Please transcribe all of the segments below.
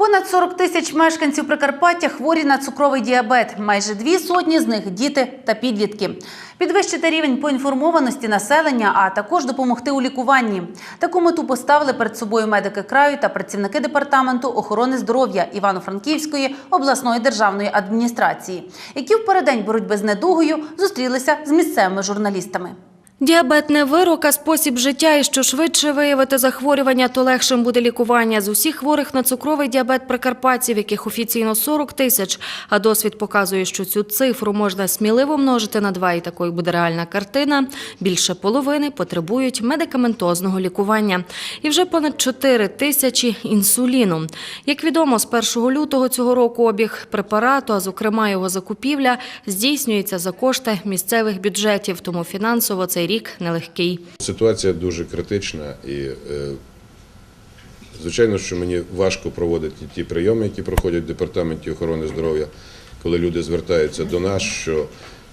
Понад 40 тисяч мешканців Прикарпаття хворі на цукровий діабет. Майже дві сотні з них діти та підлітки. Підвищити рівень поінформованості населення, а також допомогти у лікуванні. Таку мету поставили перед собою медики краю та працівники департаменту охорони здоров'я Івано-Франківської обласної державної адміністрації, які в переддень боротьби з недугою зустрілися з місцевими журналістами. Діабет не вирок, а спосіб життя. І що швидше виявити захворювання, то легшим буде лікування. З усіх хворих на цукровий діабет прикарпатців, яких офіційно 40 тисяч, а досвід показує, що цю цифру можна сміливо множити на два, і такою буде реальна картина. Більше половини потребують медикаментозного лікування. І вже понад 4 тисячі інсуліну. Як відомо, з 1 лютого цього року обіг препарату, а зокрема його закупівля, здійснюється за кошти місцевих бюджетів, тому фінансово цей рік нелегкий. Ситуація дуже критична і, е, звичайно, що мені важко проводити ті прийоми, які проходять в департаменті охорони здоров'я, коли люди звертаються до нас, що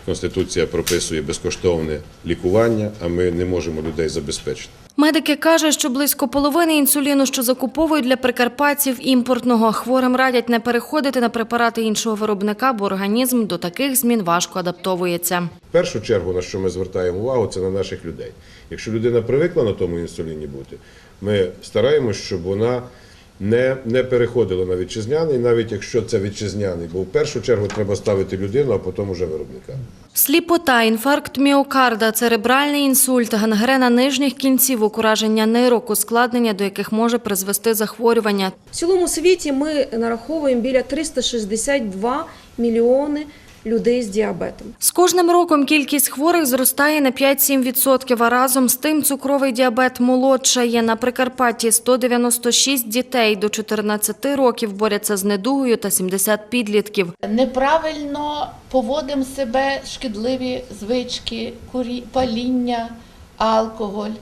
Конституція прописує безкоштовне лікування, а ми не можемо людей забезпечити. Медики кажуть, що близько половини інсуліну, що закуповують для прикарпатців імпортного, хворим радять не переходити на препарати іншого виробника, бо організм до таких змін важко адаптовується. В першу чергу, на що ми звертаємо увагу, це на наших людей. Якщо людина привикла на тому інсуліні бути, ми стараємось, щоб вона не, не переходила на вітчизняний, навіть якщо це вітчизняний, бо в першу чергу треба ставити людину, а потім уже виробника. Сліпота, інфаркт міокарда, церебральний інсульт, гангрена нижніх кінцівок, ураження нейрок, ускладнення, до яких може призвести захворювання. В цілому світі ми нараховуємо біля 362 мільйони людей з діабетом. З кожним роком кількість хворих зростає на 5-7%, а разом з тим цукровий діабет молодшає. На Прикарпатті 196 дітей до 14 років борються з недугою та 70 підлітків. неправильно поводимо себе, шкідливі звички, курі, паління, алкоголь,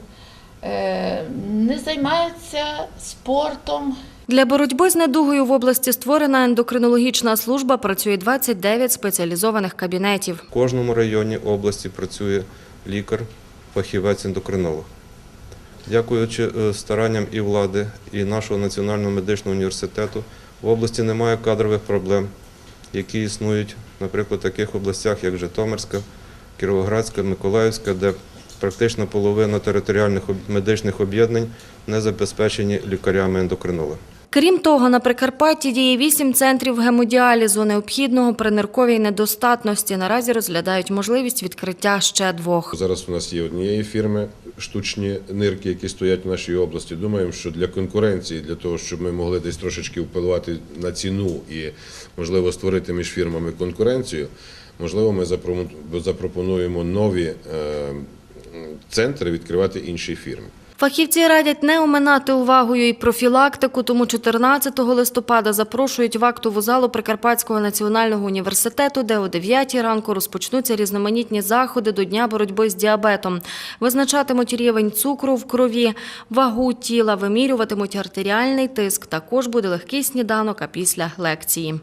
е, не займаються спортом. Для боротьби з недугою в області створена ендокринологічна служба, працює 29 спеціалізованих кабінетів. В кожному районі області працює лікар, фахівець ендокринолог. Дякуючи е, старанням і влади, і нашого національного медичного університету, в області немає кадрових проблем, які існують, наприклад, в таких областях, як Житомирська, Кіровоградська, Миколаївська, де практично половина територіальних медичних об'єднань не забезпечені лікарями-ендокринологами. Крім того, на Прикарпатті діє 8 центрів гемодіалізу, необхідного при нирковій недостатності. Наразі розглядають можливість відкриття ще двох. Зараз у нас є однієї фірми штучні нирки, які стоять в нашій області. Думаємо, що для конкуренції, для того, щоб ми могли десь трошечки впливати на ціну і, можливо, створити між фірмами конкуренцію, можливо, ми запро- запропонуємо нові е, центри відкривати інші фірми. Фахівці радять не оминати увагою і профілактику, тому 14 листопада запрошують в актову залу Прикарпатського національного університету, де о 9 ранку розпочнуться різноманітні заходи до Дня боротьби з діабетом. Визначатимуть рівень цукру в крові, вагу тіла, вимірюватимуть артеріальний тиск. Також буде легкий сніданок, а після лекції.